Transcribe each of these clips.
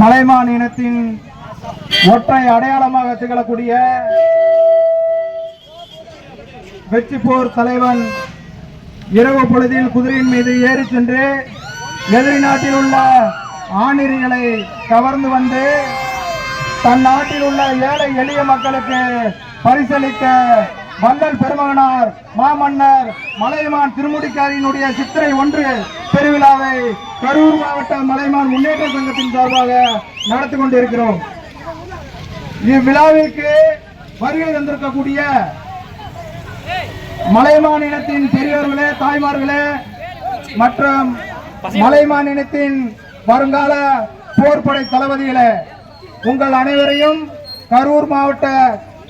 மலைமான் இனத்தின் ஒற்றை அடையாளமாக திகழக்கூடிய வெற்றி போர் தலைவன் இரவு பொழுதில் குதிரையின் மீது ஏறி சென்று எதிரி நாட்டில் உள்ள ஆணிரிகளை கவர்ந்து வந்து தன் நாட்டில் உள்ள ஏழை எளிய மக்களுக்கு பரிசளிக்க வள்ளல் பெருமகனார் மாமன்னர் மலைமான் திருமுடிக்காரியினுடைய சித்திரை ஒன்று பெருவிழாவை கரூர் மாவட்ட மலைமான் முன்னேற்ற சங்கத்தின் சார்பாக நடத்தி கொண்டிருக்கிறோம். இவ்விழாவிற்கு வருகை தந்திருக்கக்கூடிய மலைமான் இனத்தின் பெரியவர்களே தாய்மார்களே மற்றும் மலைமான் இனத்தின் வருங்கால போர்படை தளபதிகளே உங்கள் அனைவரையும் கரூர் மாவட்ட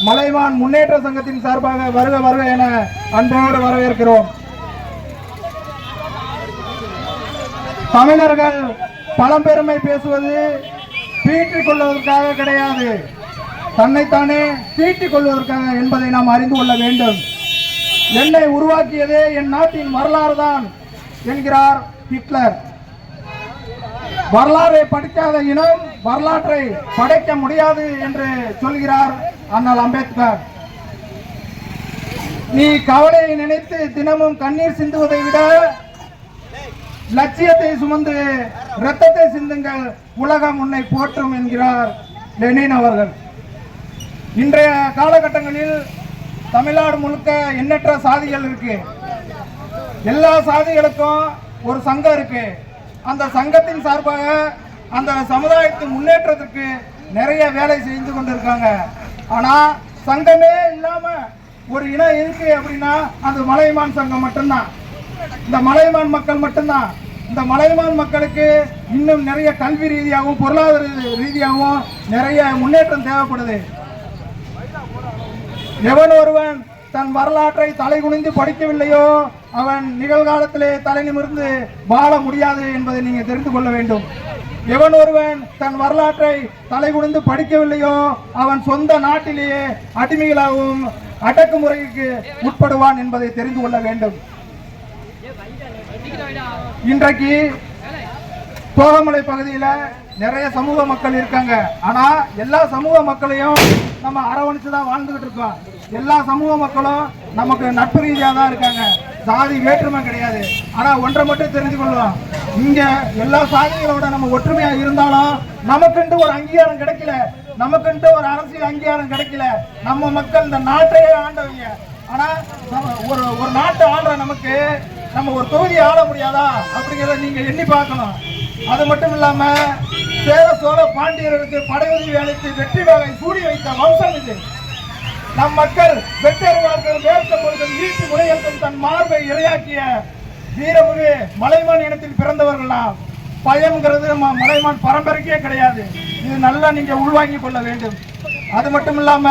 மலைவான் முன்னேற்ற சங்கத்தின் சார்பாக வருக வருக என அன்போடு வரவேற்கிறோம். தமிழர்கள் பழம்பெருமை பேசுவது தீட்டிக் கொள்வதற்காக கிடையாது. தன்னைத்தானே தீட்டிக் கொள்வதற்காக என்பதை நாம் அறிந்து கொள்ள வேண்டும். என்னை உருவாக்கியதே என் நாட்டின் வரலாறு தான் என்கிறார் ஹிட்லர். வரலாறை படிக்காத இனம் வரலாற்றை படைக்க முடியாது என்று சொல்கிறார் அண்ணல் அம்பேத்கர். நீ கவலையை நினைத்து தினமும் கண்ணீர் சிந்துவதை விட லட்சியத்தை சுமந்து ரத்தத்தை சிந்துங்கள் உலகம் உன்னை போற்றும் என்கிறார் லெனின் அவர்கள். இன்றைய காலகட்டங்களில் தமிழ்நாடு முழுக்க எண்ணற்ற சாதிகள் இருக்கு. எல்லா சாதிகளுக்கும் ஒரு சங்கம் இருக்கு. அந்த சங்கத்தின் சார்பாக அந்த சமுதாயத்தின் முன்னேற்றத்திற்கு நிறைய வேலை செய்து கொண்டிருக்காங்க. ஆனா சங்கமே இல்லாம ஒரு இனம் இருக்கு அப்படின்னா அது மலையமான் சங்கம் மட்டும்தான். இந்த மலையமான் மக்கள் மட்டும்தான். இந்த மலையமான் மக்களுக்கு இன்னும் நிறைய கல்வி ரீதியாகவும் பொருளாதார ரீதியாகவும் நிறைய முன்னேற்றம் தேவைப்படுது. எவன் ஒருவன் தன் வரலாற்றை தலை குனிந்து படிக்கவில்லையோ அவன் நிகழ்காலத்திலே தலை நிமிர்ந்து வாழ முடியாது என்பதை நீங்க தெரிந்து கொள்ள வேண்டும். எவன் ஒருவன் தன் வரலாற்றை தலைகுனிந்து படிக்கவில்லையோ அவன் சொந்த நாட்டிலேயே அடிமைகளாகவும் அடக்குமுறைக்கு உட்படுவான் என்பதை தெரிந்து கொள்ள வேண்டும். இன்றைக்கு தோகமலை பகுதியில் நிறைய சமூக மக்கள் இருக்காங்க. ஆனா எல்லா சமூக மக்களையும் நம்ம அரவணைச்சு தான் வாழ்ந்துகிட்டு இருக்கோம். எல்லா சமூக மக்களும் நமக்கு நட்பு ரீதியாக தான் இருக்காங்க. சாதி வேற்றுமை கிடையாது. ஆனா ஒன்றை மட்டும் தெரிஞ்சு கொள்ளலாம் இங்க எல்லா சாதிகளோட நம்ம ஒற்றுமையா இருந்தாலும் நமக்குன்ட்டு ஒரு அங்கீகாரம் கிடைக்கல. நமக்குன்ட்டு ஒரு அரசியல் அங்கீகாரம் கிடைக்கல. நம்ம மக்கள் இந்த நாட்டையே ஆண்டவங்க. ஆனா நம்ம ஒரு ஒரு நாட்டை ஆள்ற நமக்கு நம்ம ஒரு தொகுதியை ஆள முடியாதா? அப்படிங்கிறத நீங்க எண்ணி பார்க்கணும். அது மட்டும் இல்லாம சேர சோழ பாண்டியர்களுக்கு படையுதவி அளித்து வெற்றி வேலை சூடி வைத்த வம்சம் இது. நம் மக்கள் வெற்றருவாக்கள் தன் ஈட்டு உலகத்தில் தன் மார்பை இரையாக்கிய வீரமுகு மலைமான் இனத்தில் பிறந்தவர்கள்? பயம்ங்கிறது ம- மலைமான் பரம்பரைக்கே கிடையாது. இது நல்லா நீங்க உள்வாங்கிக் கொள்ள வேண்டும். அது மட்டும் இல்லாம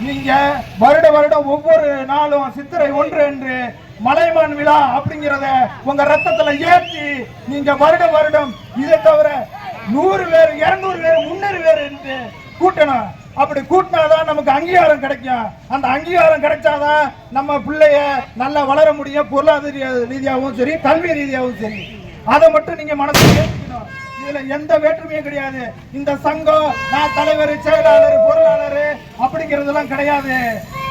நீங்க வருட வருடம் ஒவ்வொரு நாளும் சித்திரை ஒன்று என்று மலைமான் விழா அப்படிங்கிறத உங்க ரத்தத்துல ஏற்றி நீங்க வருட வருடம் இதை தவிர நூறு பேர் இருநூறு பேர் முன்னூறு பேர் என்று கூட்டணும். அப்படி கூட்டினாதான் நமக்கு அங்கீகாரம் கிடைக்கும். அந்த அங்கீகாரம் கிடைச்சாதான் நம்ம பிள்ளைய நல்லா வளர முடியும். பொருளாதார ரீதியாகவும் சரி கல்வி ரீதியாகவும் சரி. அதை மட்டும் நீங்க மனசில் ஏற்றிக்கணும் இதுல எந்த வேற்றுமையும் கிடையாது. இந்த சங்கம் நான் தலைவர் செயலாளர் பொருளாளர் அப்படிங்கறதெல்லாம் கிடையாது.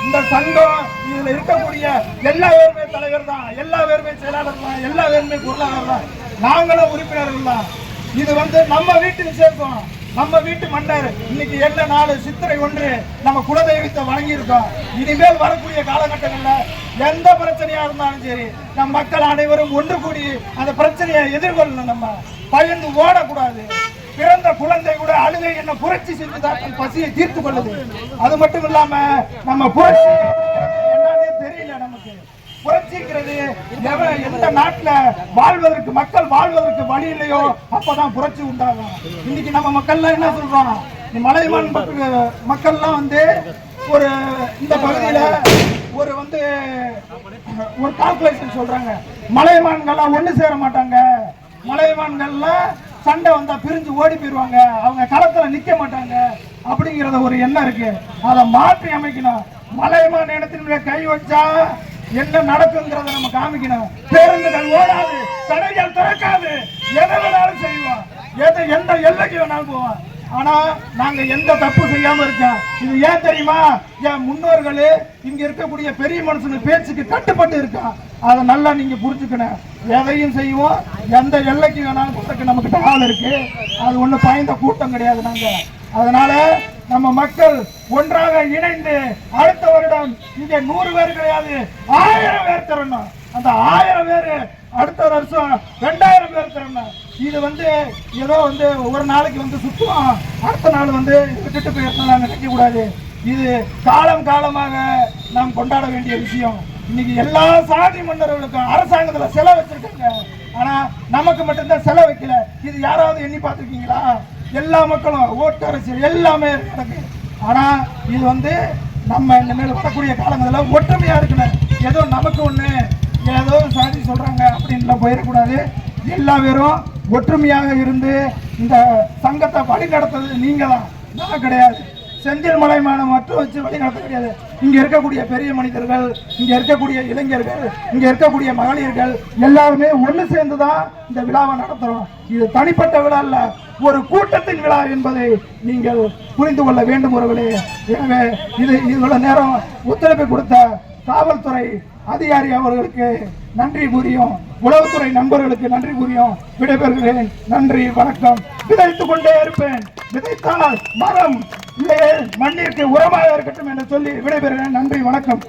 இந்த சங்கம் இதுல இருக்கக்கூடிய எல்லா பேருமே தலைவர் தான். எல்லா பேருமே செயலாளர் தான். எல்லா பேருமே பொருளாளர் தான். நாங்களும் உறுப்பினர்கள் தான். இது வந்து நம்ம வீட்டுக்கு சேர்க்கணும் நம்ம வீட்டு மன்னர் இன்னைக்கு எந்த நாள் சித்திரை ஒன்று நம்ம குலதெய்வத்தை வழங்கியிருக்கோம் இனிமேல் வரக்கூடிய காலகட்டங்களில் எந்த பிரச்சனையா இருந்தாலும் சரி நம் மக்கள் அனைவரும் ஒன்று கூடி அந்த பிரச்சனையை எதிர்கொள்ளணும் நம்ம. பயந்து ஓடக்கூடாது. பிறந்த குழந்தை கூட அழுகை என்ன புரட்சி செஞ்சுதான் பசியை தீர்த்து கொள்ளுது. அது மட்டும் இல்லாம நம்ம புரட்சி புரட்சிங்கிறது எந்த நாட்டுல வாழ்வதற்கு மக்கள் வாழ்வதற்கு வழி இல்லையோ அப்பதான் புரட்சி உண்டாகும். இன்னைக்கு நம்ம மக்கள்லாம் என்ன சொல்றோம்? மலைமான் மக்கள்லாம் வந்து ஒரு இந்த பகுதியில ஒரு வந்து ஒரு கால்குலேஷன் சொல்றாங்க. மலைமான்கள்லாம் ஒண்ணு சேர மாட்டாங்க. மலைமான்கள்லாம் சண்டை வந்தா பிரிஞ்சு ஓடி போயிருவாங்க. அவங்க களத்துல நிக்க மாட்டாங்க. அப்படிங்கறத ஒரு எண்ணம் இருக்கு. அதை மாற்றி அமைக்கணும். மலைமான் இடத்தின் கை வச்சா என்ன நடக்குங்கிறத நம்ம காமிக்கணும். பேருந்துகள் ஓடாது தடைகள் திறக்காது. எதை வேணாலும் செய்வோம் எதை எந்த எல்லைக்கு வேணாலும் போவோம் ஆனா நாங்க எந்த தப்பு செய்யாம இருக்கோம் இது ஏன் தெரியுமா? என் முன்னோர்கள் இங்க இருக்கக்கூடிய பெரிய மனுஷனுக்கு பேச்சுக்கு கட்டுப்பட்டு இருக்கா. அதை நல்லா நீங்க புரிஞ்சுக்கணும். எதையும் செய்வோம். எந்த எல்லைக்கு வேணாலும் கொடுக்க நமக்கு ஆள் இருக்கு. அது ஒண்ணு பயந்த கூட்டம் கிடையாது நாங்க. அதனால நம்ம மக்கள் ஒன்றாக இணைந்து அடுத்த வருடம் இங்க நூறு பேர் கிடையாது ஆயிரம் பேர் தரணும் அந்த ஆயிரம் பேர் அடுத்த வருஷம் ரெண்டாயிரம் பேர் தரணும் இது வந்து ஏதோ வந்து ஒரு நாளைக்கு வந்து சுத்துவோம் அடுத்த நாள் வந்து விட்டுட்டு போயிருந்தோம் நினைக்க கூடாது. இது காலம் காலமாக நாம் கொண்டாட வேண்டிய விஷயம். இன்னைக்கு எல்லா சாதி மன்னர்களுக்கும் அரசாங்கத்தில் செலவு வச்சிருக்காங்க. ஆனா நமக்கு மட்டும்தான் செலவு வைக்கல. இது யாராவது எண்ணி பார்த்துருக்கீங்களா? எல்லா மக்களும் ஓட்டு அரசியல் எல்லாமே நடக்கு ஆனா இது வந்து நம்ம இனிமேல் வரக்கூடிய காலங்களில் ஒற்றுமையா இருக்கணும். ஏதோ நமக்கு ஒண்ணு ஏதோ சாதி சொல்றாங்க அப்படின்லாம் போயிடக்கூடாது. எல்லா பேரும் ஒற்றுமையாக இருந்து இந்த சங்கத்தை வழி நடத்துறது நீங்க தான் நான் கிடையாது. செந்தில் மலைமானம் மட்டும் வச்சு வழி நடத்த கிடையாது. இங்க இருக்கக்கூடிய பெரிய மனிதர்கள் இங்க இருக்கக்கூடிய இளைஞர்கள் இங்க இருக்கக்கூடிய மகளிர்கள் எல்லாருமே ஒண்ணு சேர்ந்து தான் இந்த விழாவை நடத்துறோம். இது தனிப்பட்ட விழா அல்ல ஒரு கூட்டத்தின் விழா என்பதை நீங்கள் புரிந்து கொள்ள வேண்டும் உறவுகளே எனவே இது இவ்வளவு நேரம் ஒத்துழைப்பு கொடுத்த காவல்துறை அதிகாரி அவர்களுக்கு நன்றி கூறியும் உளவுத்துறை நண்பர்களுக்கு நன்றி கூறியும் விடைபெறுகிறேன். நன்றி வணக்கம். விதைத்துக் கொண்டே இருப்பேன். விதைத்தால் மரம் இல்லையே மண்ணிற்கு உரமாக இருக்கட்டும் என்று சொல்லி விடைபெறுகிறேன். நன்றி வணக்கம்.